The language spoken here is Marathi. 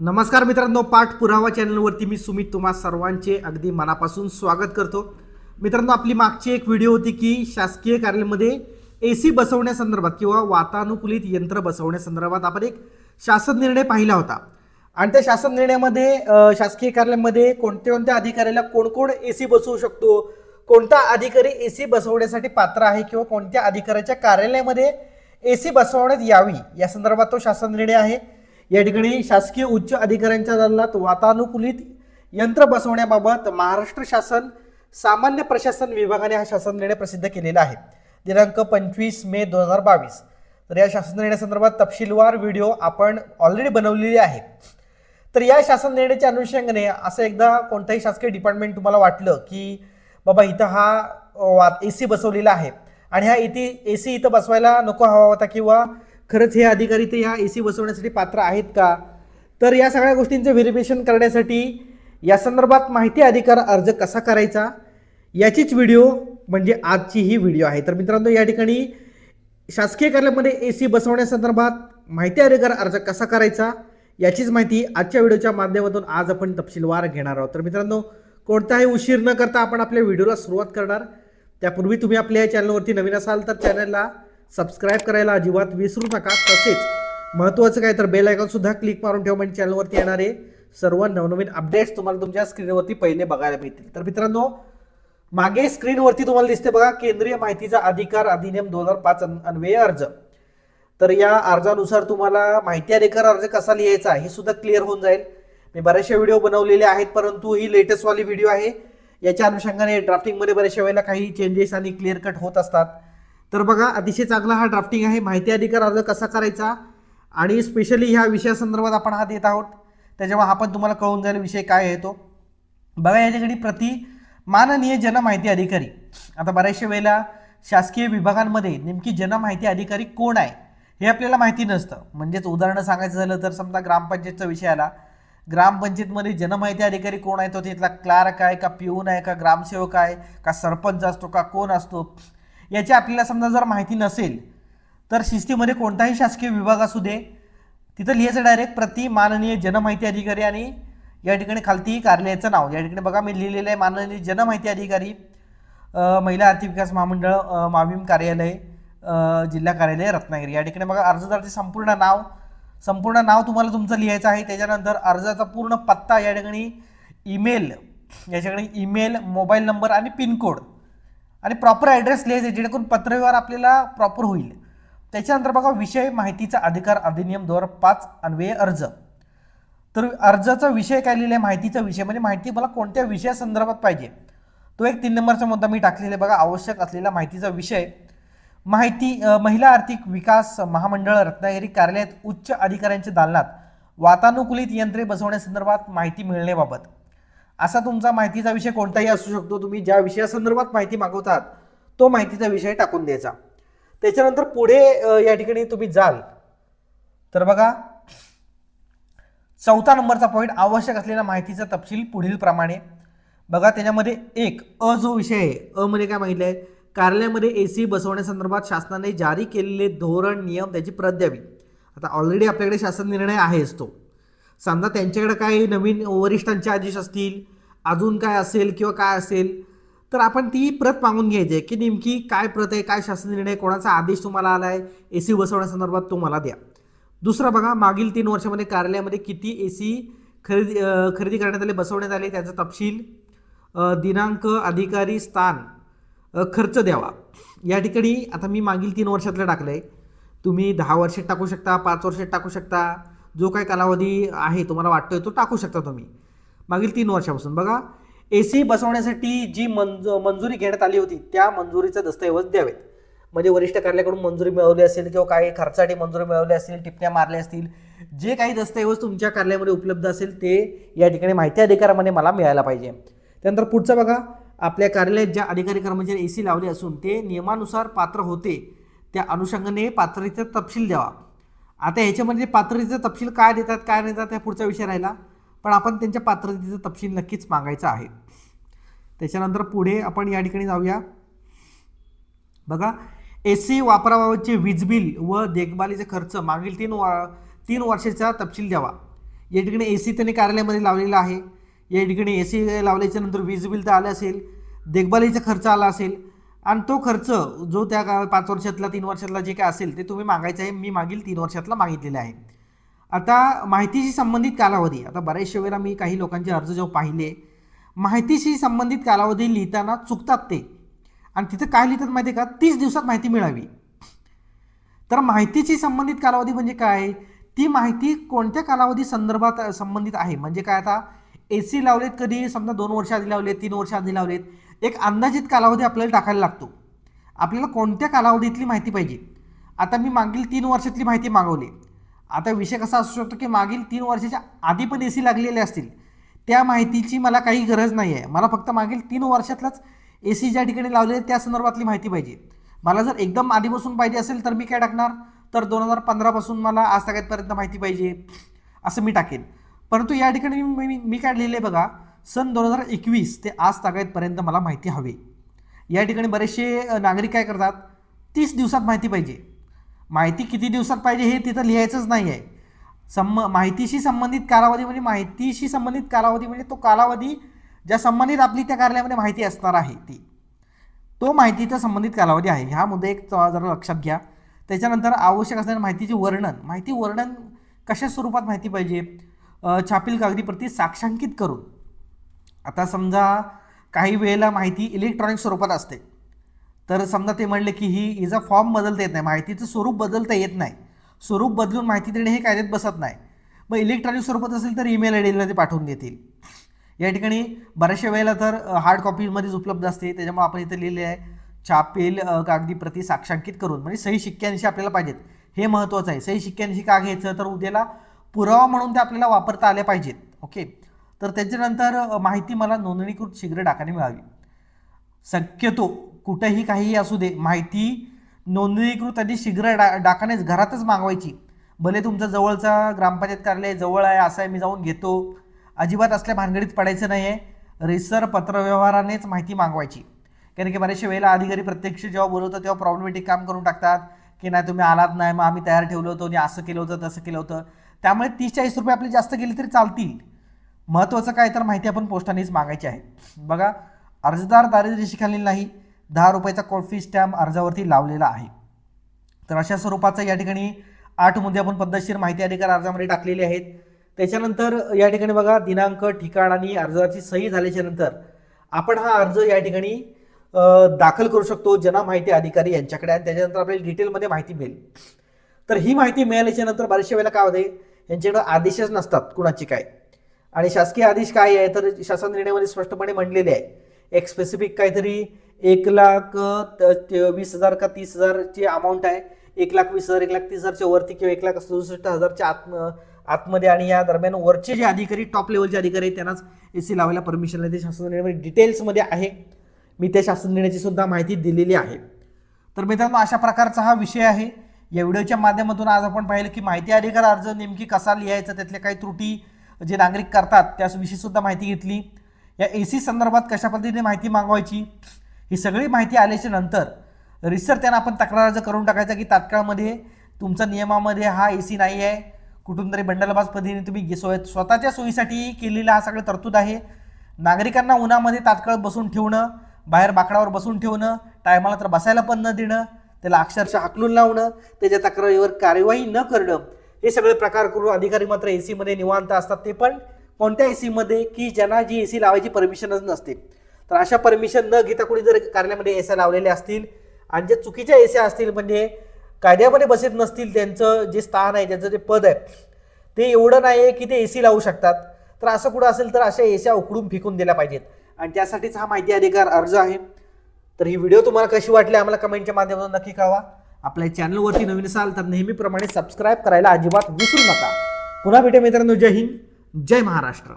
नमस्कार मित्रांनो पाठ पुरावा चॅनलवरती मी सुमित तुम्हा सर्वांचे अगदी मनापासून स्वागत करतो. मित्रांनो आपली मागची एक व्हिडिओ होती की शासकीय कार्यालयामध्ये ए सी बसवण्यासंदर्भात किंवा वातानुकूलित यंत्र बसवण्यासंदर्भात आपण एक शासन निर्णय पाहिला होता. आणि त्या शासन निर्णयामध्ये शासकीय कार्यालयामध्ये कोणत्या कोणत्या अधिकाऱ्याला कोण कोण ए सी बसवू शकतो? कोणता अधिकारी ए सी बसवण्यासाठी पात्र आहे किंवा कोणत्या अधिकाऱ्याच्या कार्यालयामध्ये ए सी बसवण्यात यावी? या संदर्भात तो शासन निर्णय आहे. या ठिकाणी शासकीय उच्च अधिकाऱ्यांच्या दालनात वातानुकूलित यंत्र बसवण्याबाबत महाराष्ट्र शासन सामान्य प्रशासन विभागाने हा शासन निर्णय प्रसिद्ध केलेला आहे. दिनांक पंचवीस मे दोन हजार बावीस. तर या शासन निर्णयासंदर्भात तपशीलवार व्हिडिओ आपण ऑलरेडी बनवलेली आहे. तर या शासन निर्णयाच्या अनुषंगाने असं एकदा कोणताही शासकीय डिपार्टमेंट तुम्हाला वाटलं की बाबा इथं हा ए सी बसवलेला आहे. आणि हा इथे ए सी इथं बसवायला नको हवा होता किंवा खरंच हे अधिकारी ते ह्या ए सी बसवण्यासाठी पात्र आहेत का? तर या सगळ्या गोष्टींचं व्हेरिफिकेशन करण्यासाठी या संदर्भात माहिती अधिकार अर्ज कसा करायचा? याचीच व्हिडिओ म्हणजे आजची ही व्हिडिओ आहे. तर मित्रांनो या ठिकाणी शासकीय कार्यालयामध्ये ए सी बसवण्यासंदर्भात माहिती अधिकार अर्ज कसा करायचा? याचीच माहिती आजच्या व्हिडिओच्या माध्यमातून आज आपण तपशीलवार घेणार आहोत. तर मित्रांनो कोणताही उशीर न करता आपण आपल्या व्हिडिओला सुरुवात करणार. त्यापूर्वी तुम्ही आपल्या या चॅनलवरती नवीन असाल तर चॅनलला सबस्क्राईब करायला अजिबात विसरू नका. तसेच महत्त्वाचं काय तर बेल आयकॉनसुद्धा क्लिक मारून ठेवा. म्हणजे चॅनलवरती येणारे सर्व नवनवीन अपडेट्स तुम्हाला तुमच्या स्क्रीनवरती पहिले बघायला मिळतील. तर मित्रांनो मागे स्क्रीनवरती तुम्हाला दिसते बघा केंद्रीय माहितीचा अधिकार अधिनियम दोन हजार पाच अन्वय अर्ज. तर या अर्जानुसार तुम्हाला माहिती अधिकार अर्ज कसा लिहायचा हे सुद्धा क्लिअर होऊन जाईल. मी बऱ्याचशा व्हिडिओ बनवलेले आहेत परंतु ही लेटेस्टवाली व्हिडिओ आहे. याच्या अनुषंगाने ड्राफ्टिंगमध्ये बऱ्याचशा वेळेला काही चेंजेस आणि क्लिअर कट होत असतात. तर बघा अतिशय चांगला हा ड्राफ्टिंग आहे. माहिती अधिकार अर्ज कसा करायचा? आणि स्पेशली ह्या विषयासंदर्भात आपण हा देत आहोत. त्याच्यामुळे हा पण तुम्हाला कळून जाईल विषय काय आहे तो. बघा या ठिकाणी प्रति माननीय जनमाहिती अधिकारी. आता बऱ्याचशा वेळेला शासकीय विभागांमध्ये नेमकी जनमाहिती अधिकारी कोण आहे हे आपल्याला माहिती नसतं. म्हणजेच उदाहरणं सांगायचं झालं तर समजा ग्रामपंचायतचा विषय आला ग्रामपंचायतमध्ये जनमाहिती अधिकारी कोण आहे? तो तिथला क्लार्क आहे का पिऊन आहे? का ग्रामसेवक आहे? का सरपंच असतो? का कोण असतो? याची आपल्याला समजा जर माहिती नसेल तर शिस्तीमध्ये कोणताही शासकीय विभाग असू दे तिथं लिहायचं डायरेक्ट प्रति माननीय जनमाहिती अधिकारी आणि या ठिकाणी खालती कार्यालयाचं नाव. या ठिकाणी बघा मी लिहिलेलं आहे माननीय जनमाहिती अधिकारी महिला आर्थिक विकास महामंडळ माविम कार्यालय जिल्हा कार्यालय रत्नागिरी. या ठिकाणी बघा अर्जदाराचे संपूर्ण नाव संपूर्ण नाव तुम्हाला तुमचं लिहायचं आहे. त्याच्यानंतर अर्जाचा पूर्ण पत्ता या ठिकाणी ईमेल याच्याकडे ईमेल मोबाईल नंबर आणि पिनकोड आणि प्रॉपर ॲड्रेस लिहायचे जेणेकरून पत्रव्यवहार आपल्याला प्रॉपर होईल. त्याच्यानंतर बघा विषय माहितीचा अधिकार अधिनियम दोन पाच अन्वये अर्ज. तर अर्जाचा विषय काय लिहिला आहे माहितीचा विषय. म्हणजे माहिती मला कोणत्या विषयासंदर्भात पाहिजे? तो एक तीन नंबरचा मुद्दा मी टाकलेला आहे बघा आवश्यक असलेला माहितीचा विषय. माहिती महिला आर्थिक विकास महामंडळ रत्नागिरी कार्यालयात उच्च अधिकाऱ्यांच्या दालनात वातानुकूलित यंत्रे बसवण्यासंदर्भात माहिती मिळण्याबाबत. असा तुमचा माहितीचा विषय कोणताही असू शकतो. तुम्ही ज्या विषयासंदर्भात माहिती मागवतात तो माहितीचा विषय टाकून द्यायचा. त्याच्यानंतर पुढे या ठिकाणी तुम्ही जाल. तर बघा चौथा नंबरचा पॉईंट आवश्यक असलेल्या माहितीचा तपशील पुढील प्रमाणे. बघा त्याच्यामध्ये एक अ जो विषय आहे अ मध्ये काय माहिती आहे? कार्यालयामध्ये ए सी बसवण्यासंदर्भात शासनाने जारी केलेले धोरण नियम त्याची प्रत द्यावी. आता ऑलरेडी आपल्याकडे शासन निर्णय आहेच तो. समजा त्यांच्याकडे काही नवीन वरिष्ठांचे आदेश असतील अजून काय असेल किंवा काय असेल तर आपण ती प्रत मागून घ्यायची आहे की नेमकी काय प्रत आहे काय शासन निर्णय कोणाचा आदेश तुम्हाला आला आहे ए सी बसवण्यासंदर्भात तो मला द्या. दुसरं बघा मागील तीन वर्षामध्ये कार्यालयामध्ये किती ए सी खरेदी खरेदी करण्यात आले बसवण्यात आले त्याचा तपशील दिनांक अधिकारी स्थान खर्च द्यावा. या ठिकाणी आता मी मागील तीन वर्षातलं टाकलं आहे तुम्ही दहा वर्षात टाकू शकता पाच वर्षात टाकू शकता जो काही कालावधी आहे तुम्हाला वाटतोय तो टाकू शकता तुम्ही. मागील तीन वर्षापासून. बघा ए सी बसवण्यासाठी जी मंज मंजुरी घेण्यात आली होती त्या मंजुरीचे दस्तऐवज द्यावेत. म्हणजे वरिष्ठ कार्यालयाकडून मंजुरी मिळवली असेल किंवा काही खर्चासाठी मंजुरी मिळवली असेल टिपण्या मारल्या असतील जे काही दस्तऐवज तुमच्या कार्यालयामध्ये उपलब्ध असेल ते या ठिकाणी माहिती अधिकारामध्ये मला मिळायला पाहिजे. त्यानंतर पुढचं बघा आपल्या कार्यालयात ज्या अधिकारी कर्मचारी ए सी लावले असून ते नियमानुसार पात्र होते. त्या अनुषंगाने पात्रतेचा तपशील द्यावा. आता ह्याच्यामध्ये पात्रतेचा तपशील काय देतात काय देतात हे पुढचा विषय राहिला. पण आपण त्यांच्या पात्रतेचा तपशील नक्कीच मागायचा आहे. त्याच्यानंतर पुढे आपण या ठिकाणी जाऊया. बघा ए सी वापराबाबतचे वीज बिल व देखभालीचे खर्च मागील तीन वा तीन वर्षाचा तपशील द्यावा. या ठिकाणी ए सी त्यांनी कार्यालयामध्ये लावलेला आहे. या ठिकाणी ए सी लावल्याच्या नंतर वीज बिल तर आलं असेल देखभालीचा खर्च आला असेल आणि तो खर्च जो त्या का पाच वर्षातला तीन वर्षातला जे काय असेल ते तुम्ही मागायचं आहे मी मागील तीन वर्षातला मागितलेला आहे. आता माहितीशी संबंधित कालावधी आता बऱ्याचशा वेळेला मी काही लोकांचे अर्ज जेव्हा पाहिले माहितीशी संबंधित कालावधी लिहिताना चुकतात ते. आणि तिथं काय लिहितात माहिती आहे का? तीस दिवसात माहिती मिळावी. तर माहितीशी संबंधित कालावधी म्हणजे काय? ती माहिती कोणत्या कालावधी संदर्भात संबंधित आहे? म्हणजे काय आता ए सी लावलेत कधी? समजा दोन वर्ष आधी लावलेत तीन वर्ष आधी लावलेत. एक अंदाजित कालावधी आपल्याला टाकायला लागतो. आपल्याला कोणत्या कालावधीतली माहिती पाहिजे? आता मी मागील तीन वर्षातली माहिती मागवली. आता विषय कसा असू शकतो की मागील तीन वर्षाच्या आधी पण ए सी लागलेले असतील? त्या माहितीची मला काही गरज नाही आहे मला फक्त मागील तीन वर्षातलाच ए सी ज्या ठिकाणी लावलेले त्या संदर्भातली माहिती पाहिजे. मला जर एकदम आधीपासून पाहिजे असेल तर मी काय टाकणार? तर दोन हजार पंधरापासून मला आज सगळ्यातपर्यंत माहिती पाहिजे. असं मी टाकेन. परंतु या ठिकाणी मी मी- मी काय लिहिले बघा? सन दोन हजार एकवीस ते आज तागायतपर्यंत मला माहिती हवी. या ठिकाणी बरेचसे नागरिक काय करतात? तीस दिवसात माहिती पाहिजे. माहिती किती दिवसात पाहिजे हे तिथं लिहायचंच नाही आहे. संम माहितीशी संबंधित कालावधी म्हणजे माहितीशी संबंधित कालावधी म्हणजे तो कालावधी ज्या संबंधित आपली त्या कार्यालयामध्ये माहिती असणार आहे ती. तो माहितीचा संबंधित कालावधी आहे. हा मुद्दा एक जरा लक्षात घ्या. त्याच्यानंतर आवश्यक असणाऱ्या माहितीचे वर्णन. माहिती वर्णन कशा स्वरूपात माहिती पाहिजे? छापील कागदी प्रती साक्षांकित करून. आता समजा काही वेळेला माहिती इलेक्ट्रॉनिक स्वरूपात असते. तर समजा ते म्हणले की ही हिचा फॉर्म बदलता येत नाही. माहितीचं स्वरूप बदलता येत नाही. स्वरूप बदलून माहिती देणे हे कायद्यात बसत नाही. मग इलेक्ट्रॉनिक स्वरूपात असेल तर ईमेल आय डीला ते पाठवून देतील. या ठिकाणी बऱ्याचशा वेळेला तर हार्ड कॉपीमध्येच उपलब्ध असते. त्याच्यामुळे आपण इथे लिहिले आहे छापेल कागदी प्रती साक्षांकित करून. म्हणजे सही शिक्क्यांशी आपल्याला पाहिजेत. हे महत्त्वाचं आहे. सही शिक्क्यांशी का घ्यायचं? तर उद्याला पुरावा म्हणून ते आपल्याला वापरता आले पाहिजेत. ओके? तर त्याच्यानंतर माहिती मला नोंदणीकृत शीघ्र डाकाने मिळावी. शक्यतो कुठेही काहीही असू दे माहिती नोंदणीकृत आधी शीघ्र डा डाकानेच घरातच मागवायची. भले तुमचं जवळचा ग्रामपंचायत कार्यालय जवळ आहे असं आहे मी जाऊन घेतो. अजिबात असल्या भानगडीत पडायचं नाही आहे रेसर पत्रव्यवहारानेच माहिती मागवायची. कारण की बऱ्याचशा वेळेला अधिकारी प्रत्यक्ष जेव्हा बोलवतो तेव्हा प्रॉब्लेमॅटिक काम करून टाकतात की नाही तुम्ही आलात नाही मग आम्ही तयार ठेवलं होतं आणि असं केलं होतं तसं केलं होतं. त्यामुळे तीस चाळीस रुपये आपले जास्त गेले तरी चालतील. महत्त्वाचं काय तर माहिती आपण पोस्टानेच मागायची आहे. बघा अर्जदार दारिद्र्यरेषेखालील नाही दहा रुपयाचा कॉफी स्टॅम्प अर्जावरती लावलेला आहे. तर अशा स्वरूपाचं या ठिकाणी आठ मुद्दे आपण पद्धतशीर माहिती अधिकार अर्जामध्ये टाकलेले आहेत. त्याच्यानंतर या ठिकाणी बघा दिनांक ठिकाण आणि अर्जाची सही झाल्याच्यानंतर आपण हा अर्ज या ठिकाणी दाखल करू शकतो जना माहिती अधिकारी यांच्याकडे आणि त्याच्यानंतर आपल्याला डिटेलमध्ये माहिती मिळेल. तर ही माहिती मिळाल्याच्या नंतर बऱ्याचशा वेळेला काय होते यांच्याकडे आदेशच नसतात कुणाचे काय. आणि शासकीय आदेश काय आहे? तर शासन निर्णयामध्ये स्पष्टपणे म्हणलेले आहे. एक स्पेसिफिक काहीतरी एक लाख त- वीस हजार का तीस हजारची अमाऊंट आहे. एक लाख वीस हजार एक लाख तीस हजारच्या वरती किंवा एक लाख सदुसष्ट हजारच्या आत आतमध्ये आणि या दरम्यान वरचे जे अधिकारी टॉप लेवलचे अधिकारी आहेत त्यांनाच ए सी लावायला परमिशन आहे. ते शासन निर्णयामध्ये म्हणजे डिटेल्समध्ये आहे. मी त्या शासन निर्णयाची सुद्धा माहिती दिलेली आहे. तर मित्रांनो अशा प्रकारचा हा विषय आहे. या व्हिडिओच्या माध्यमातून आज आपण पाहिलं की माहिती अधिकार अर्ज नेमकी कसा लिहायचा त्यातल्या काही त्रुटी जे नागरिक करतात त्याविषयी सुद्धा माहिती घेतली. या ए सी संदर्भात कशा पद्धतीने माहिती मागवायची ही सगळी माहिती आल्याच्यानंतर रिसर त्यांना आपण तक्रार अर्ज करून टाकायचा की तात्काळमध्ये तुमचा नियमामध्ये हा ए सी नाही आहे कुठून तरी बंडलबाज पद्धतीने तुम्ही सोय स्वतःच्या सोयीसाठी केलेला हा सगळं तरतूद आहे. नागरिकांना उन्हामध्ये तात्काळ बसून ठेवणं बाहेर बाकडावर बसून ठेवणं टायमाला तर बसायला पण न देणं त्याला अक्षरशः हाकलून लावणं त्याच्या तक्रारीवर कार्यवाही न करणं हे सगळे प्रकार करून अधिकारी मात्र ए सीमध्ये निवांत असतात. ते पण कोणत्या ए सीमध्ये की ज्यांना जी ए सी लावायची परमिशनच नसते. तर अशा परमिशन न घेता कोणी जर कार्यालयामध्ये एस्या लावलेल्या असतील आणि ज्या चुकीच्या एस्या असतील म्हणजे कायद्यामध्ये बसत नसतील त्यांचं जे स्थान आहे त्यांचं जे पद आहे ते एवढं नाही आहे की ते ए सी लावू शकतात. तर असं कुठं असेल तर अशा एस्या उकडून फेकून दिल्या पाहिजेत. आणि त्यासाठीच हा माहिती अधिकार अर्ज आहे. तर ही व्हिडिओ तुम्हाला कशी वाटली आम्हाला कमेंटच्या माध्यमातून नक्की कळवा. आपल्या चॅनलवरती नवीन असाल तर नेहमीप्रमाणे सबस्क्राईब करायला अजिबात विसरू नका. पुन्हा भेटे मित्रांनो. जय हिंद. जय महाराष्ट्र.